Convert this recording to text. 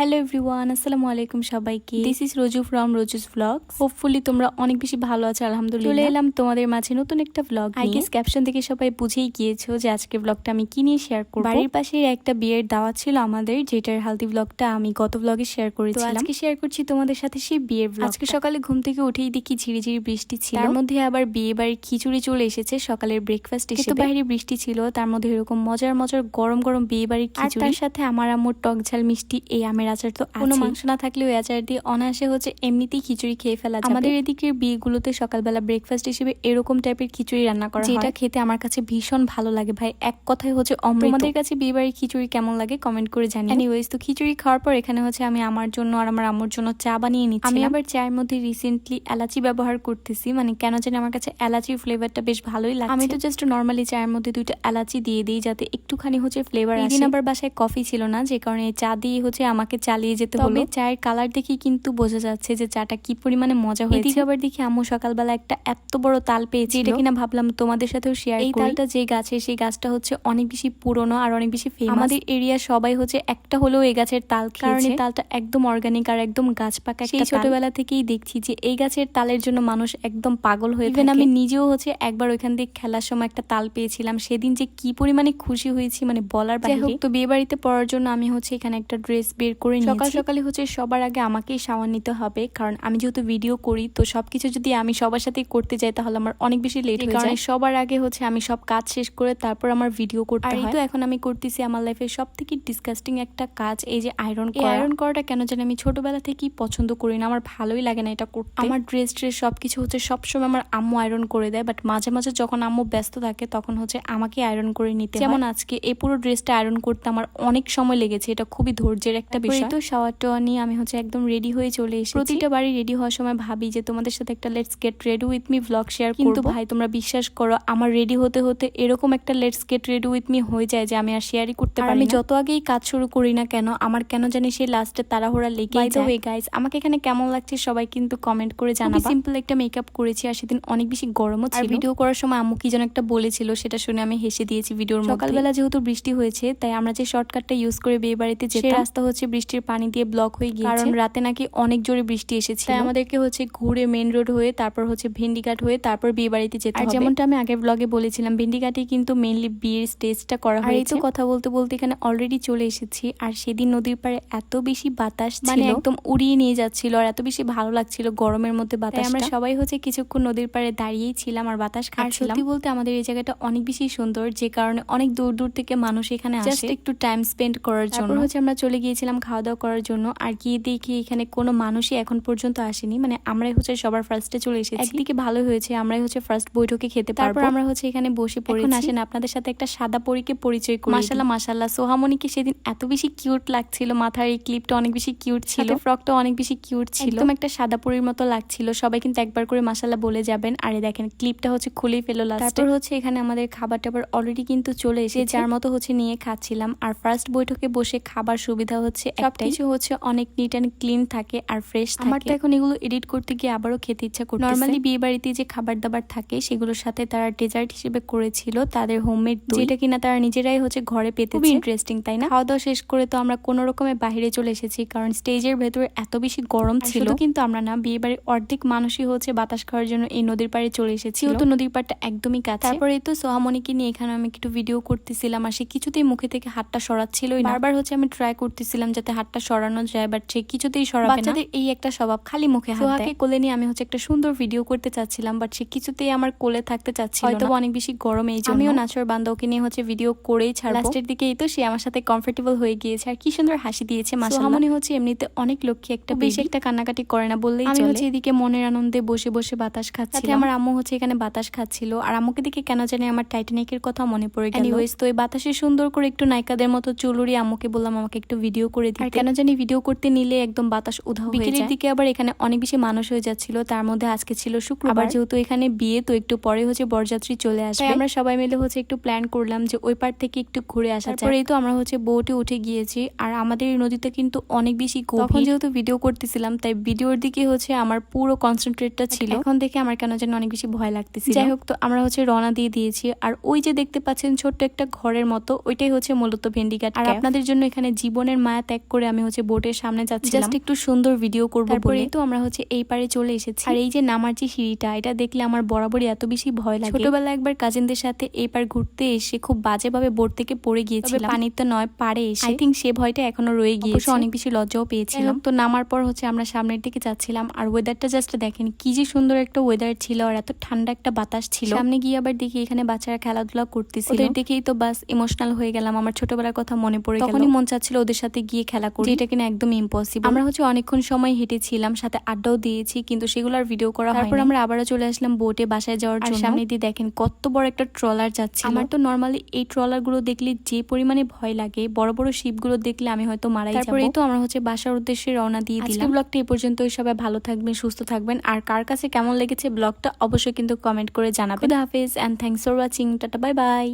Everyone আসসালামু আলাইকুম সবাইকে। This is Roju from Roju's vlog hopefully তোমরা অনেক বেশি ভালো আছো আলহামদুলিল্লাহ। চলে এলাম তোমাদের মাঝে নতুন একটা ভ্লগ আই গেস ক্যাপশন থেকে সবাই বুঝেই গিয়েছো যে আজকে ভ্লগটা আমি কি নিয়ে শেয়ার করব। বাড়ির পাশে একটা বিয়ের দাওয়াত ছিল আমাদের যেটার হালদি ভ্লগটা আমি গত ভ্লগে শেয়ার করেছিলাম। আজকে শেয়ার করছি তোমাদের সাথে সেই বিয়ের ভ্লগ আজকে সকালে ঘুম থেকে উঠেই দেখি ঝিরিঝিরি বৃষ্টি ছিল। তার মধ্যে আবার বিয়ে বাড়ির খিচুড়ি চলে এসেছে সকালের ব্রেকফাস্ট এসে বাইরে বৃষ্টি ছিল তার মধ্যে এরকম মজার মজার গরম গরম বিয়ে বাড়ির খিচুড়ি তার সাথে আমার আম্মুর টক ঝাল মিষ্টি এই আমের আচার তো কোনো মাংস না থাকলেও এই আচার দিয়ে অনায়াসে হচ্ছে এমনিতেই খিচুড়ি খেয়ে ফেলা আমাদের এদিকের বিয়েগুলোতে সকালবেলা ব্রেকফাস্ট হিসেবে এরকম টাইপের খিচুড়ি রান্না করা যেটা খেতে আমার কাছে ভীষণ ভালো লাগে ভাই। এক কথায় হচ্ছে অমৃত। তোমাদের কাছে বিয়ে বাড়ির খিচুড়ি কেমন লাগে কমেন্ট করে জানি এনিওয়েজ তো খিচুড়ি খাওয়ার পর এখানে হচ্ছে আমি আমার জন্য আর আমার আম্মুর জন্য চা বানিয়ে নিচ্ছি আমি আবার চায়ের মধ্যে রিসেন্টলি এলাচি ব্যবহার করতেছি। মানে কেন জানি আমার কাছে এলাচির ফ্লেভারটা বেশ ভালোই লাগে আমি তো জাস্ট নর্মালি চায়ের মধ্যে দুইটা এলাচি দিয়ে দিই যাতে একটুখানি হচ্ছে ফ্লেভার আসে দিন আবার বাসায় কফি ছিল না যে কারণে চা দিয়ে হচ্ছে আমাকে চালিয়ে যেতে হলো চায়ের কালার দেখে কিন্তু বোঝা যাচ্ছে যে চাটা কি পরিমাণে মজা হয়েছে। আবার দেখি আম্মু সকালবেলা একটা এত বড় তাল পেয়েছি এটা কিনা ভাবলাম তোমাদের সাথেও শেয়ার এই তালটা যে গাছে সেই গাছটা হচ্ছে অনেক বেশি পুরনো আর অনেক বেশি ফেমাস আমাদের এরিয়া সবাই হচ্ছে একটা হলেও এই গাছের তাল কারণ এই তালটা একদম অর্গানিক আর একদম গাছ পাকা সেই ছোটবেলা থেকেই দেখছি যে এই গাছের তালের জন্য মানুষ একদম পাগল হয়ে ইভেন আমি নিজেও হচ্ছে একবার ওইখান দিয়ে খেলার সময় একটা তাল পেয়েছিলাম। সেদিন যে কি পরিমাণে খুশি হয়েছি মানে বলার বাইরে তো বিয়ে বাড়িতে পড়ার জন্য আমি হচ্ছে এখানে একটা ড্রেস বের করে সকাল সকালে হচ্ছে সবার আগে আমাকেই শাওয়ার নিতে হবে কারণ আমি যেহেতু ভিডিও করি তো সবকিছু যদি আমি সবার সাথে করতে যাই তাহলে আমার অনেক বেশি লেট হয়ে যায়। সবার আগে হচ্ছে আমি সব কাজ শেষ করে তারপর আমার ভিডিও করতে হয়। তো এখন আমি করতেছি আমার লাইফে সব থেকে ডিসকাস্টিং একটা কাজ এই যে আয়রন করা। আয়রন করাটা কেন জানি আমি ছোটবেলা থেকেই পছন্দ করি না আমার ভালোই লাগে না এটা করতে। আমার ড্রেস ট্রেস সবকিছু হচ্ছে সবসময় আমার আম্মু আয়রন করে দেয় বাট মাঝে মাঝে যখন আম্মু ব্যস্ত থাকে তখন হচ্ছে আমাকে আয়রন করে নিতে যেমন আজকে এই পুরো ড্রেসটা আয়রন করতে আমার অনেক সময় লেগেছে এটা খুবই ধৈর্যের একটা বিষয়। তো শাওয়ার টাওয়ার নিয়ে আমি হচ্ছে একদম রেডি হয়ে চলে এসেছি। প্রতিটা বাড়ি রেডি হওয়ার সময় ভাবি যে তোমাদের সাথে একটা let's get ready with me vlog share কিন্তু ভাই তোমরা বিশ্বাস করো আমার রেডি হতে হতে এরকম একটা let's get ready with me হয়ে যায় যে আমি আর শেয়ারই করতে পারি আমি যত আগেই কাজ শুরু করি না কেন আমার কেন জানি সেই লাস্টে তাড়াহুড়া লেগে যায়। গাইস আমাকে এখানে কেমন লাগছে সবাই কিন্তু কমেন্ট করে জানাবা। সিম্পল একটা মেকআপ করেছি আর সেদিন অনেক বেশি গরমও ছিল। ভিডিও করার সময় আম্মু কি যেন একটা বলেছিল সেটা শুনে আমি হেসে দিয়েছি ভিডিওর মধ্যে। সকালবেলা যেহেতু বৃষ্টি হয়েছে তাই আমরা যে শর্টকাটটা ইউজ করে বিয়ে বাড়িতে যেতে রাস্তা হচ্ছে বৃষ্টির পানি দিয়ে ব্লক হয়ে গিয়েছে। কারণ রাতে নাকি অনেক জোরে বৃষ্টি এসেছে তাই আমাদেরকে হচ্ছে ঘুরে মেন রোড হয়ে তারপর হচ্ছে ভেন্ডিঘাট হয়ে তারপর বিয়ে বাড়িতে যেতে আর যেমনটা আমি আগের ব্লগে বলেছিলাম ভেন্ডিঘাটে কিন্তু মেনলি বিয়ের স্টেজটা করা হয়েছে এই তো কথা বলতে বলতে এখানে অলরেডি চলে এসেছি। আর সেদিন নদীর পাড়ে এত বেশি বাতাস মানে একদম উড়িয়ে নিয়ে যাচ্ছিল আর এত বেশি ভালো লাগছিল গরমের মধ্যে বাতাস আমরা সবাই হচ্ছে কিছুক্ষণ নদীর পাড়ে দাঁড়িয়েই ছিলাম আর বাতাস খাচ্ছিলাম। সত্যি বলতে আমাদের এই জায়গাটা অনেক বেশি সুন্দর যে কারণে অনেক দূর দূর থেকে মানুষ এখানে আসে। একটু টাইম স্পেন্ড করার জন্য। হচ্ছে আমরা চলে গিয়েছিলাম খাওয়া দাওয়া করার জন্য আর গিয়ে দেখি এখানে কোনো মানুষই এখন পর্যন্ত আসেনি। মানে আমরাই হচ্ছে সবার ফার্স্টে চলে এসেছি। একদিকে ভালো হয়েছে আমরাই হচ্ছে ফার্স্ট বৈঠকে খেতে পারব। তারপর আমরা হচ্ছে এখানে বসে পড়ে আসেন আপনাদের সাথে একটা সাদা পরীকে পরিচয় করি মাশাল্লাহ মাশাল্লাহ সোহামনিকে সেদিন এত বেশি কিউট লাগছিল মাথার এই ক্লিপটা অনেক বেশি কিউট ছিল। ফ্রকটা অনেক বেশি কিউট ছিল। একদম একটা সাদা পরীর মতো লাগছিল। সবাই কিন্তু একবার করে মাশাল্লাহ বলে যাবেন। আরে দেখেন ক্লিপটা হচ্ছে খুলেই ফেলো তারপর হচ্ছে এখানে আমাদের খাবার টাবার অলরেডি কিন্তু চলে এসে যার মতো হচ্ছে নিয়ে খাচ্ছিলাম। আর ফার্স্ট বৈঠকে বসে খাবার সুবিধা হচ্ছে সবকিছু হচ্ছে অনেক নিট অ্যান্ড ক্লিন থাকে আর ফ্রেশ আমার তো এখন এগুলো এডিট করতে গিয়ে আবারও খেতে ইচ্ছা করছে নর্মালি বিয়ে বাড়িতে যে খাবার দাবার থাকে সেগুলোর সাথে তারা ডেজার্ট হিসেবে করেছিল তাদের হোমমেড যেটা কিনা তারা নিজেরাই হচ্ছে ঘরে পেতে ইন্টারেস্টিং তাই না? খাওয়া দাওয়া শেষ করে তো আমরা কোনো রকমের বাহিরে চলে এসেছি কারণ স্টেজের ভেতরে এত বেশি গরম ছিল। কিন্তু আমরা না বিয়ে বাড়ির অর্ধেক মানুষই হচ্ছে বাতাস খাওয়ার জন্য এই নদীর পাড়ে চলে এসেছি তো নদীর পাড়টা একদমই কাছে। তারপরে তো সোহামনিকে নিয়ে এখানে আমি একটু ভিডিও করতেছিলাম আর সে কিছুতেই মুখে থেকে হাতটা সরাচ্ছিলই বারবার হচ্ছে আমি ট্রাই করতেছিলাম যাতে হাতটা সরানো যায় বাট সে কিছুতেই সরাবে না। বাচ্চাদের এই একটা স্বভাব খালি মুখে হাত সোহাকে কোলে নিয়ে আমি হচ্ছে একটা সুন্দর ভিডিও করতে চাচ্ছিলাম বাট সে কিছুতেই আমার কোলে থাকতে চাচ্ছিল হয়তো অনেক বেশি গরম এই জন্য। আমিও নাচর বান্দা ওকে নিয়ে হচ্ছে ভিডিও করেই ছাড় লাস্টের দিকে এই তো সে আমার সাথে কমফোর্টেবল হয়ে গিয়েছে আর কি সুন্দর হাসি দিয়েছে মাসামনি হচ্ছে এমনিতে অনেক লক্ষ্মী একটা বেশি একটা কান্নাকাটি করে না বললেই আমি হচ্ছে এদিকে মনের আনন্দে বসে বসে বাতাস খাচ্ছি আমার আম্মু হচ্ছে এখানে বাতাস খাচ্ছিল আর আম্মুকে দেখে কেন জানি আমার টাইটানিকের কথা মনে পড়ে গেল। এনিওয়েজ তো এই বাতাসে সুন্দর করে একটু নায়িকাদের মতো চুলুরি আম্মুকে বললাম আমাকে একটু ভিডিও করে আর কেন জানি ভিডিও করতে নিলে একদম বাতাস উধাও হয়ে যায়। দিকে আবার এখানে অনেক বেশি মানুষ হয়ে যাচ্ছিল তার মধ্যে আজকে ছিল শুক্রবার। যেহেতু এখানে বিয়ে তো একটু পরে হচ্ছে বরযাত্রী চলে আসবে। আমরা সবাই মিলে হচ্ছে একটু প্ল্যান করলাম যে ওই পার থেকে একটু ঘুরে আসা তারপরেই তো আমরা হচ্ছে বোটে উঠে গিয়েছি আর আমাদের এই নদীতে কিন্তু অনেক বেশি তখন যেহেতু ভিডিও করতেছিলাম তাই ভিডিওর দিকে হচ্ছে আমার পুরো কনসেন্ট্রেটটা ছিল। এখন দেখে আমার কেন যেন অনেক বেশি ভয় লাগতেছিল। যাই হোক তো আমরা হচ্ছে রওনা দিয়ে দিয়েছি। আর ওই যে দেখতে পাচ্ছেন ছোট্ট একটা ঘরের মতো ওইটাই হচ্ছে মূলত ভেন্ডিঘাট আর আপনাদের জন্য এখানে জীবনের মায়া ত্যাগ করে আমি হচ্ছে বোটের সামনে যাচ্ছিলাম। জাস্ট একটু সুন্দর ভিডিও করব তারপরেই তো আমরা হচ্ছে এই পারে চলে এসেছি। আর এই যে নামার যে সিঁড়িটা এটা দেখলে আমার বরাবরই এত বেশি ভয় লাগে। ছোটবেলায় একবার কাজিনদের সাথে এই পার ঘুরতে এসে খুব বাজেভাবে বোট থেকে পড়ে গিয়েছিল পানির তো নয় পারে এসে। আই থিঙ্ক সে ভয়টা এখনও রয়ে গিয়েছে। অনেক বেশি লজ্জাও পেয়েছিলাম। তো নামার পর হচ্ছে আমরা সামনের দিকে যাচ্ছিলাম। আর ওয়েদারটা জাস্ট দেখেন কি যে সুন্দর একটা ওয়েদার ছিল আর এত ঠান্ডা একটা বাতাস ছিল। সামনে গিয়ে আবার দেখি এখানে বাচ্চারা খেলাধুলা করতেছিল। ওদের দেখেই তো বাস ইমোশনাল হয়ে গেলাম। আমার ছোটবেলার কথা মনে পড়ে গেল। তখনই মন চাচ্ছিল ওদের সাথে গিয়ে খেলা করি। এটা কিনা একদম ইম্পসিবল আমরা হচ্ছে অনেকক্ষণ সময় হেঁটেছিলাম সাথে আড্ডাও দিয়েছি কিন্তু সেগুলো আর ভিডিও করা তারপর আমরা আবারও চলে আসলাম বোটে বাসায় যাওয়ার জন্য। সামনে দিয়ে দেখেন কত বড় একটা ট্রলার যাচ্ছে আমার তো নর্মালি এই ট্রলারগুলো দেখলে যে পরিমাণে ভয় লাগে বড় বড় শিপগুলো দেখলে আমি হয়তো মারাই যাব। তারপরেই তো আমরা হচ্ছে বাসার উদ্দেশ্যে রওনা দিয়ে দিলাম। ব্লগটা এই পর্যন্তই সবাই ভালো থাকবেন সুস্থ থাকবেন। আর কার কাছে কেমন লেগেছে ব্লগটা অবশ্যই কিন্তু কমেন্ট করে জানাবেন। হাফেজ and thanks for watching tata bye bye